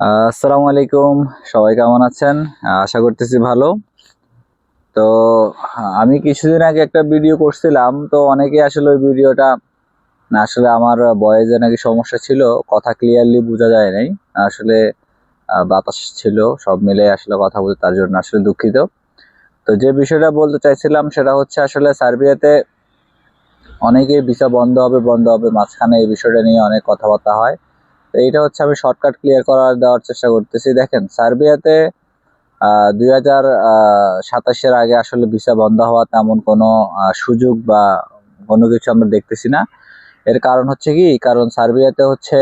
আসসালামু আলাইকুম, সবাই কেমন আছেন? আশা করতেছি ভালো। তো, আমি কিছুদিন আগে একটা ভিডিও করছিলাম, তো অনেকে আসলে ওই ভিডিওটা আসলে আমার বয়েজে নাকি সমস্যা ছিল, কথা ক্লিয়ারলি বোঝা যায় নাই। আসলে বাতাস ছিল, সব মিলে আসলে কথা বলতে তার জন্য আসলে দুঃখিত। তো যে বিষয়টা বলতে চাইছিলাম, সেটা হচ্ছে আসলে সার্বিয়াতে অনেকেই ভিসা বন্ধ হবে বন্ধ হবে, মাঝখানে এই বিষয়টা নিয়ে অনেক কথাবার্তা হয়। এইটা হচ্ছে আমি শর্টকাট ক্লিয়ার করার দেওয়ার চেষ্টা করতেছি। দেখেন, সার্বিয়াতে দুই হাজার সাতাশের আগে আসলে ভিসা বন্ধ হওয়া তেমন কোনো সুযোগ বা কোনো কিছু আমরা দেখতেছি না। এর কারণ হচ্ছে কি? কারণ সার্বিয়াতে হচ্ছে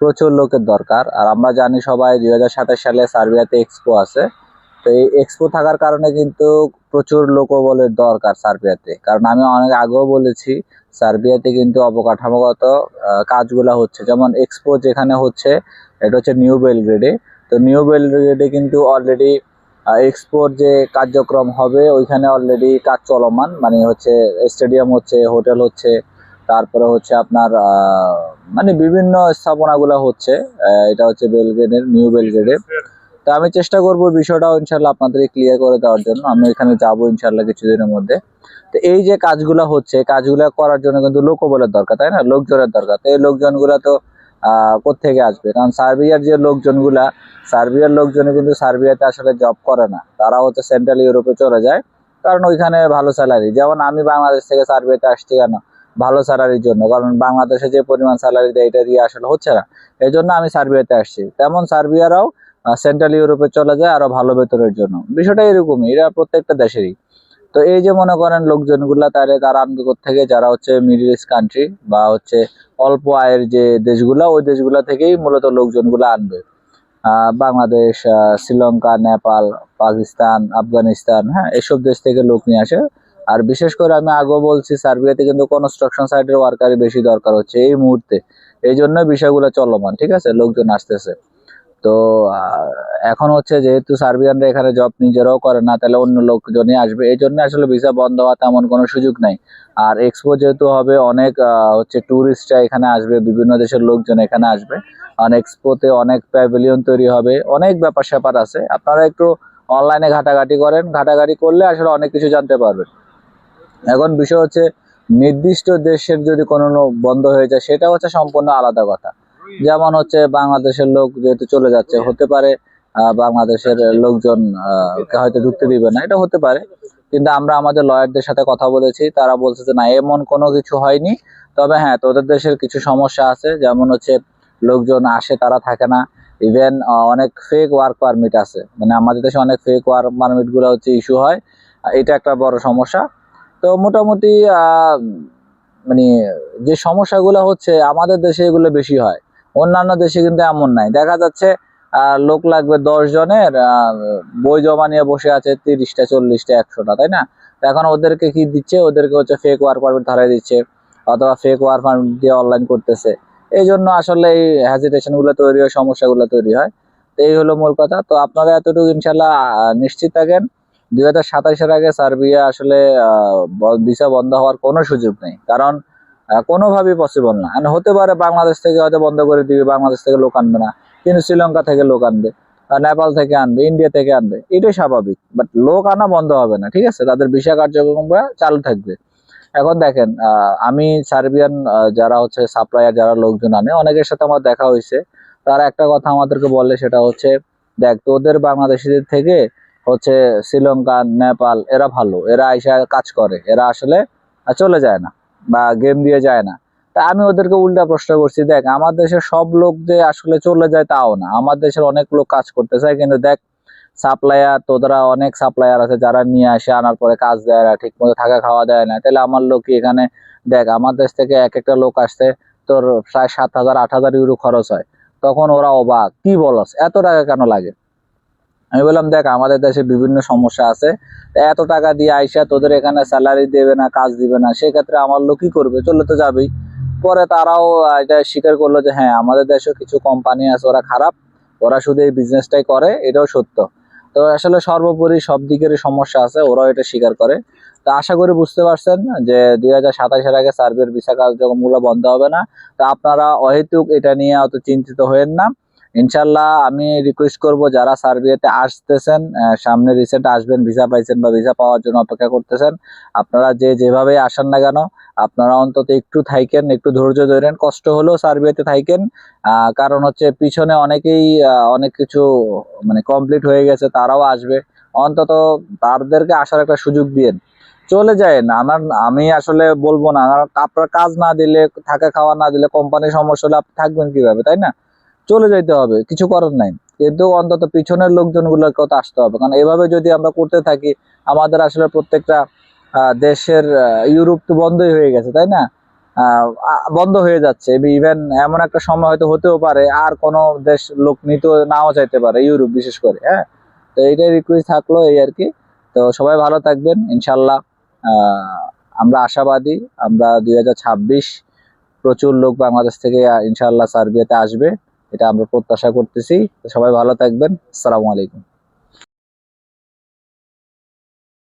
প্রচুর লোকের দরকার। আর আমরা জানি সবাই দুই হাজার সাতাশ সালে সার্বিয়াতে এক্সপো আছে। তো এই এক্সপো থাকার কারণে কিন্তু প্রচুর লোকবলের দরকার সার্বিয়াতে। কারণ আমি অনেক আগেও বলেছি সার্বিয়াতে কিন্তু অবকাঠামোগত কাজগুলা হচ্ছে। যেমন এক্সপো যেখানে হচ্ছে, এটা হচ্ছে নিউ বেলগ্রেডে তো নিউ বেলগ্রেডে কিন্তু অলরেডি এক্সপোর যে কার্যক্রম হবে, ওইখানে অলরেডি কাজ চলমান। মানে হচ্ছে স্টেডিয়াম হচ্ছে হোটেল হচ্ছে, তারপরে হচ্ছে আপনার মানে বিভিন্ন স্থাপনাগুলো হচ্ছে এটা হচ্ছে বেলগ্রেডের নিউ বেলগ্রেডে তো আমি চেষ্টা করব বিষয়টাও ইনশাল্লাহ আপনাদের ক্লিয়ার করে দেওয়ার জন্য। আমি এখানে যাব ইনশাল্লাহ কিছুদিনের মধ্যে। তো এই যে কাজগুলো হচ্ছে, কাজগুলো করার জন্য কিন্তু লোকবলের দরকার, তাই না? লোকজনের দরকার। তো এই লোকজনগুলো তো, আহ, কোত্থেকে আসবে? কারণ সার্বিয়ার যে লোকজনগুলা, সার্বিয়ার লোকজনে কিন্তু সার্বিয়াতে আসলে জব করে না। তারা হচ্ছে সেন্ট্রাল ইউরোপে চলে যায়। কারণ ওইখানে ভালো স্যালারি যেমন আমি বাংলাদেশ থেকে সার্বিয়াতে আসছি কেন? ভালো স্যালারির জন্য। কারণ বাংলাদেশে যে পরিমাণ স্যালারি দেয়, এটা দিয়ে আসলে হচ্ছে না। এই জন্য আমি সার্বিয়াতে আসছি। তেমন সার্বিয়ারাও সেন্ট্রাল ইউরোপে চলে যায় আরও ভালো বেতনের জন্য। বিষয়টা এরকমই, এরা প্রত্যেকটা দেশেরই। তো এই যে মনে করেন লোকজনগুলা তাহলে তারা আনবে থেকে, যারা হচ্ছে মিডিল ইস্ট কান্ট্রি বা হচ্ছে অল্প আয়ের যে দেশগুলা, ওই দেশগুলা থেকেই মূলত লোকজনগুলো আনবে। বাংলাদেশ শ্রীলঙ্কা, নেপাল, পাকিস্তান, আফগানিস্তান হ্যাঁ এসব দেশ থেকে লোক নিয়ে আসে। আর বিশেষ করে আমি আগেও বলছি, সার্বিয়াতে কিন্তু কনস্ট্রাকশন সাইটের ওয়ার্কারই বেশি দরকার হচ্ছে এই মুহূর্তে। এই জন্য বিষয়গুলো চলমান, ঠিক আছে? লোকজন আসতেছে। তো এখন হচ্ছে যেহেতু সার্বিয়ানরা এখানে জব নিজেরাও করে না, তাহলে অন্য লোকজনই আসবে। এই জন্য আসলে ভিসা বন্ধ হওয়া তেমন কোনো সুযোগ নাই। আর এক্সপো যেহেতু হবে, অনেক হচ্ছে ট্যুরিস্টরা এখানে আসবে, বিভিন্ন দেশের লোকজন এখানে আসবে। আর এক্সপোতে অনেক প্যাভিলিয়ন তৈরি হবে, অনেক ব্যাপার স্যাপার আছে। আপনারা একটু অনলাইনে ঘাটাঘাটি করেন, ঘাটাঘাটি করলে আসলে অনেক কিছু জানতে পারবেন। এখন বিষয় হচ্ছে, নির্দিষ্ট দেশের যদি কোনো বন্ধ হয়ে যায়, সেটা হচ্ছে সম্পূর্ণ আলাদা কথা। যেমন হচ্ছে বাংলাদেশের লোক যেহেতু চলে যাচ্ছে, হতে পারে বাংলাদেশের লোকজন হয়তো ঢুকতে দিবে না, এটা হতে পারে। কিন্তু আমরা আমাদের লয়ারদের সাথে কথা বলেছি, তারা বলছে যে না, এমন কোনো কিছু হয়নি। তবে হ্যাঁ তোদের দেশের কিছু সমস্যা আছে, যেমন হচ্ছে লোকজন আসে, তারা থাকে না। ইভেন অনেক ফেক ওয়ার্ক পারমিট আছে। মানে আমাদের দেশে অনেক ফেক ওয়ার্ক পারমিটগুলো হচ্ছে ইস্যু হয়। এটা একটা বড় সমস্যা। তো মোটামুটি মানে যে সমস্যাগুলো হচ্ছে, আমাদের দেশে এগুলো বেশি হয়। অন্যান্য দেশে কিন্তু এমন নাই। দেখা যাচ্ছে লোক লাগবে দশ জনের বই জমা নিয়ে বসে আছে তিরিশটা, চল্লিশটা, একশোটা, তাই না? এখন ওদেরকে কি দিচ্ছে? ওদেরকে হচ্ছে ফেক ওয়ার্ক পারমিট ধরাই দিচ্ছে, অথবা ফেক ওয়ার্ক পারমিট দিয়ে অনলাইন করতেছে। এই জন্য আসলে এই হ্যাজিটেশনগুলো তৈরি হয়, সমস্যাগুলো তৈরি হয়। তো এই হলো মূল কথা। তো আপনারা এতটুকু ইনশাল্লাহ নিশ্চিত থাকেন। দুই হাজার সাতাশের আগে সার্বিয়া আসলে ভিসা বন্ধ হওয়ার কোনো সুযোগ নেই। কারণ কোনোভাবেই পসিবল না। হতে পারে বাংলাদেশ থেকে হয়তো বন্ধ করে দিবে, বাংলাদেশ থেকে লোক আনবে না। কিন্তু শ্রীলঙ্কা থেকে লোক আনবে নেপাল থেকে আনবে, ইন্ডিয়া থেকে আনবে, এটাই স্বাভাবিক। বাট লোক আনা বন্ধ হবে না, ঠিক আছে? তাদের ভিসা কার্যক্রম চালু থাকবে। এখন দেখেন আমি সার্বিয়ান যারা হচ্ছে সাপ্লায়ার যারা লোকজন আনে, অনেকের সাথে আমার দেখা হয়েছে। তারা একটা কথা আমাদেরকে বলে, সেটা হচ্ছে, দেখ, তোদের বাংলাদেশিদের থেকে হচ্ছে শ্রীলঙ্কা, নেপাল, এরা ভালো। এরা আইসা কাজ করে। এরা আসলে চলে যায় না। বা গেম দিয়ে যায় না। তা আমি ওদেরকে উল্টা প্রশ্ন করছি, দেখ, আমার দেশের সব লোক যে আসলে চলে যায় তাও না। আমার দেশের অনেক লোক কাজ করতে চায় কিন্তু দেখ সাপ্লায়ার তোরা অনেক সাপ্লায়ার আছে যারা নিয়ে আসে, আনার পরে কাজ দেয় না ঠিক মতো থাকা খাওয়া দেয় না। তাহলে আমার লোক এখানে, দেখ, আমার দেশ থেকে এক একটা লোক আসতে তোর প্রায় সাত হাজার, আট হাজার ইউরো খরচ হয়। তখন ওরা অবাক, কি বলস? এত টাকা কেন লাগে? আমি বললাম, দেখ, আমাদের দেশে বিভিন্ন সমস্যা আছে। এত টাকা দিয়ে আইসা তোদের এখানে স্যালারি দেবে না, কাজ দিবে না, সেক্ষেত্রে আমার লোক কি করবে? চলে তো যাবেই। পরে তারাও এটা স্বীকার করল যে হ্যাঁ আমাদের দেশেও কিছু কোম্পানি আছে, ওরা খারাপ। ওরা শুধু এই বিজনেসটাই করে, এটাও সত্য। তো আসলে সর্বোপরি সব দিকেরই সমস্যা আছে, ওরাও এটা স্বীকার করে। তো আশা করি বুঝতে পারছেন যে দুই হাজার সাতাশের আগে সার্ভের ভিসা কার্যক্রমগুলো বন্ধ হবে না। তো আপনারা অহেতুক এটা নিয়ে অত চিন্তিত হয়েন না। ইনশাল্লাহ আমি রিকোয়েস্ট করব যারা সার্বিয়াতে আসতেছেন সামনে রিসেন্ট আসবেন ভিসা পাইছেন বা ভিসা পাওয়ার জন্য অপেক্ষা করতেছেন, আপনারা যে যেভাবে আসেন না কেন, আপনারা অন্তত একটু থাইকেন, একটু ধৈর্য ধরেন, কষ্ট হলেও সার্বিয়াতে থাইকেন। কারণ হচ্ছে পিছনে অনেকেই অনেক কিছু মানে কমপ্লিট হয়ে গেছে, তারাও আসবে। অন্তত তাদেরকে আসার একটা সুযোগ দিয়েন। চলে যায়েন, আমার, আমি আসলে বলব না আপনার কাজ না দিলে, থাকা খাওয়া না দিলে কোম্পানির সমস্যা হলে আপনি থাকবেন কীভাবে, তাই না? চলে যাইতে হবে, কিছু করার নাই। কিন্তু অন্তত পিছনের লোকজনগুলোর কথা আসতে হবে। কারণ এভাবে যদি আমরা করতে থাকি, আমাদের আসলে প্রত্যেকটা দেশের ইউরোপ তো বন্ধই হয়ে গেছে, তাই না? বন্ধ হয়ে যাচ্ছে। ইভেন এমন একটা সময় হয়তো হতেও পারে, আর কোনো দেশ লোক নিতে, নাও চাইতে পারে, ইউরোপ বিশেষ করে হ্যাঁ? তো এইটাই রিকোয়েস্ট থাকল এই আর কি। তো সবাই ভালো থাকবেন ইনশাল্লাহ আমরা আশাবাদী, আমরা দুই হাজার ছাব্বিশ প্রচুর লোক বাংলাদেশ থেকে ইনশাল্লাহ সার্বিয়াতে আসবে। এটা আমরা প্রত্যাশা করতেছি। সবাই ভালো থাকবেন। আসসালামু আলাইকুম।